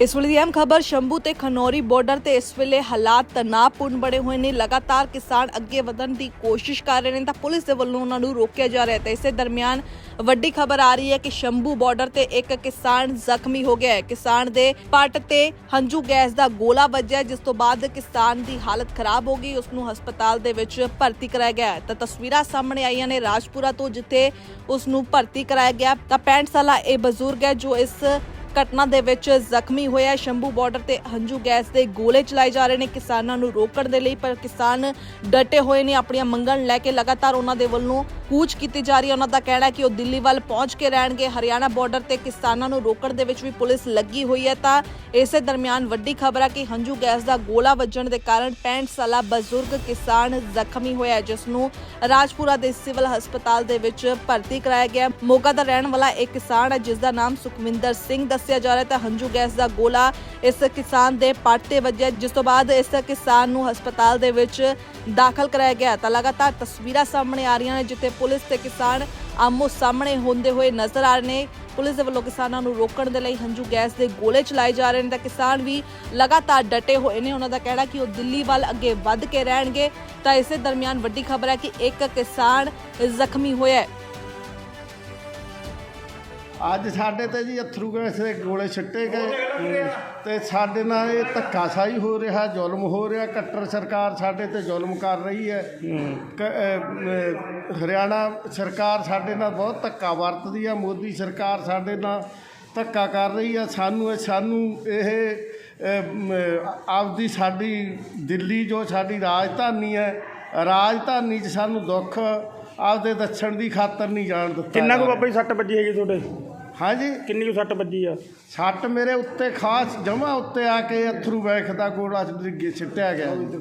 ਇਸ ਵੇਲੇ ਦੀ ਅਹਿਮ ਖਬਰ, ਸ਼ੰਭੂ ਤੇ ਖਨੌਰੀ ਬਾਰਡਰ ਤੇ ਇਸ ਵੇਲੇ ਹਾਲਾਤ ਤਣਾਅਪੂਰਨ ਬਣੇ ਹੋਏ ਨੇ। ਲਗਾਤਾਰ ਕਿਸਾਨ ਅੱਗੇ ਵਧਣ ਦੀ ਕੋਸ਼ਿਸ਼ ਕਰ ਰਹੇ ਨੇ ਤਾਂ ਪੁਲਿਸ ਦੇ ਵੱਲੋਂ ਉਹਨਾਂ ਨੂੰ ਰੋਕਿਆ ਜਾ ਰਿਹਾ ਹੈ। ਤੇ ਇਸੇ ਦਰਮਿਆਨ ਵੱਡੀ ਖਬਰ ਆ ਰਹੀ ਹੈ ਕਿ ਸ਼ੰਭੂ ਬਾਰਡਰ ਤੇ ਇੱਕ ਕਿਸਾਨ ਜ਼ਖਮੀ ਹੋ ਗਿਆ ਹੈ। ਕਿਸਾਨ ਦੇ ਪੱਟ ਤੇ ਹੰਝੂ ਗੈਸ ਦਾ ਗੋਲਾ ਵੱਜਿਆ ਜਿਸ ਤੋਂ ਬਾਅਦ ਕਿਸਾਨ ਦੀ ਹਾਲਤ ਖਰਾਬ ਹੋ ਗਈ। ਉਸ ਨੂੰ ਹਸਪਤਾਲ ਦੇ ਵਿੱਚ ਭਰਤੀ ਕਰਾਇਆ ਗਿਆ ਤਾਂ ਤਸਵੀਰਾਂ ਸਾਹਮਣੇ ਆਈਆਂ ਨੇ ਰਾਜਪੁਰਾ ਤੋਂ, ਜਿੱਥੇ ਉਸ ਨੂੰ ਭਰਤੀ ਕਰਾਇਆ ਗਿਆ ਤਾਂ 65 ਸਾਲਾ ਇਹ ਬਜ਼ੁਰਗ ਹੈ ਜੋ ਇਸ ਘਟਨਾ ਦੇ ਵਿੱਚ ਜ਼ਖਮੀ ਹੋਇਆ ਸ਼ੰਭੂ ਬਾਰਡਰ ਤੇ ਹੰਝੂ ਗੈਸ ਦੇ ਗੋਲੇ ਚਲਾਏ ਜਾ ਰਹੇ ਨੇ। ਕਿਸਾਨਾਂ ਨੂੰ ਰੋਕਣ ਦੇ ਲਈ ਪਰ ਕਿਸਾਨ ਡਟੇ ਹੋਏ ਨੇ। ਆਪਣੀਆਂ ਮੰਗਾਂ ਨੂੰ ਲੈ ਕੇ ਲਗਾਤਾਰ ਉਹਨਾਂ ਦੇ ਵੱਲੋਂ ਕੂਚ ਕੀਤੀ ਜਾ ਰਹੀ ਹੈ। ਉਹਨਾਂ ਦਾ ਕਹਿਣਾ ਹੈ ਕਿ ਉਹ ਦਿੱਲੀ ਵੱਲ ਪਹੁੰਚ ਕੇ ਰਹਿਣਗੇ। ਹਰਿਆਣਾ ਬਾਰਡਰ ਤੇ ਕਿਸਾਨਾਂ ਨੂੰ ਰੋਕਣ ਦੇ ਵਿੱਚ ਵੀ ਪੁਲਿਸ ਲੱਗੀ ਹੋਈ ਹੈ। ਤਾਂ ਇਸੇ ਦਰਮਿਆਨ ਵੱਡੀ ਖਬਰ ਹੈ ਕਿ ਹੰਝੂ ਗੈਸ ਦਾ ਗੋਲਾ ਵੱਜਣ ਦੇ ਕਾਰਨ 65 ਸਾਲਾ ਬਜ਼ੁਰਗ ਕਿਸਾਨ ਜ਼ਖਮੀ ਹੋਇਆ ਹੈ, ਜਿਸ ਨੂੰ ਰਾਜਪੁਰਾ ਦੇ ਸਿਵਲ ਹਸਪਤਾਲ ਦੇ ਵਿੱਚ ਭਰਤੀ ਕਰਾਇਆ ਗਿਆ ਮੋਗਾ ਦਾ ਰਹਿਣ ਵਾਲਾ ਇੱਕ ਕਿਸਾਨ ਹੈ ਜਿਸ ਦਾ ਨਾਮ ਸੁਖਵਿੰਦਰ ਸਿੰਘ ਦਾ ਦੱਸਿਆ ਜਾ ਰਿਹਾ ਤਾਂ ਹੰਝੂ ਗੈਸ ਦਾ ਗੋਲਾ ਇਸ ਕਿਸਾਨ ਦੇ ਪੱਟ ਤੇ ਵੱਜਿਆ, ਜਿਸ ਤੋਂ ਬਾਅਦ ਇਸ ਕਿਸਾਨ ਨੂੰ ਹਸਪਤਾਲ ਦੇ ਵਿੱਚ ਦਾਖਲ ਕਰਾਇਆ ਗਿਆ। ਤਾਂ ਲਗਾਤਾਰ ਤਸਵੀਰਾਂ ਸਾਹਮਣੇ ਆ ਰਹੀਆਂ ਨੇ, ਜਿੱਥੇ ਪੁਲਿਸ ਤੇ ਕਿਸਾਨ ਆਮੋ ਸਾਹਮਣੇ ਹੁੰਦੇ ਹੋਏ ਨਜ਼ਰ ਆ ਰਹੇ ਨੇ। ਪੁਲਿਸ ਦੇ ਵੱਲੋਂ ਕਿਸਾਨਾਂ ਨੂੰ ਰੋਕਣ ਦੇ ਲਈ ਹੰਝੂ ਗੈਸ ਦੇ ਗੋਲੇ ਚਲਾਏ ਜਾ ਰਹੇ ਨੇ ਤਾਂ ਕਿਸਾਨ ਵੀ ਲਗਾਤਾਰ ਡਟੇ ਹੋਏ ਨੇ। ਉਹਨਾਂ ਦਾ ਕਹਿਣਾ ਕਿ ਉਹ ਦਿੱਲੀ ਵੱਲ ਅੱਗੇ ਵੱਧ ਕੇ ਰਹਿਣਗੇ। ਤਾਂ ਇਸੇ ਦਰਮਿਆਨ ਵੱਡੀ ਖਬਰ ਹੈ ਕਿ ਇੱਕ ਕਿਸਾਨ ਜ਼ਖਮੀ ਹੋਇਆ ਹੈ। ਅੱਜ ਸਾਡੇ ਤੇ ਜੀ ਅਥਰੂ ਗੈਸ ਦੇ ਗੋਲੇ ਛੱਟੇ ਗਏ। ਤੇ ਸਾਡੇ ਨਾਲ ਇਹ ਧੱਕਾਸ਼ਾਹੀ ਹੋ ਰਿਹਾ ਜ਼ੁਲਮ ਹੋ ਰਿਹਾ। ਕੱਟਰ ਸਰਕਾਰ ਸਾਡੇ ਤੇ ਜ਼ੁਲਮ ਕਰ ਰਹੀ ਹੈ। ਹਰਿਆਣਾ ਸਰਕਾਰ ਸਾਡੇ ਨਾਲ ਬਹੁਤ ਧੱਕਾ ਵਰਤਦੀ ਹੈ ਮੋਦੀ ਸਰਕਾਰ ਸਾਡੇ ਨਾਲ ਧੱਕਾ ਕਰ ਰਹੀ ਹੈ ਸਾਨੂੰ ਇਹ ਸਾਨੂੰ ਇਹ ਆਪਦੀ ਸਾਡੀ ਦਿੱਲੀ ਜੋ ਸਾਡੀ ਰਾਜਧਾਨੀ ਹੈ ਰਾਜਧਾਨੀ 'ਚ ਸਾਨੂੰ ਦੁੱਖ ਆਪਦੇ ਦੱਸਣ ਦੀ ਖਾਤਰ ਨਹੀਂ ਜਾਣ ਦਿੱਤਾ ਕਿੰਨਾ ਕੁ। ਬਾਬਾ ਜੀ ਸੱਟ ਵੱਜੀ ਹੈਗੀ ਤੁਹਾਡੇ? ਹਾਂਜੀ। ਕਿੰਨੀ ਕੁ ਸੱਟ ਵੱਜੀ ਆ? ਸੱਟ ਮੇਰੇ ਉੱਤੇ ਖਾਸ ਜਮਾ ਉੱਤੇ ਆ ਕੇ ਅਥਰੂ ਵੈਖ ਦਾ ਗੋਲਾ ਸਿੱਟਿਆ ਗਿਆ।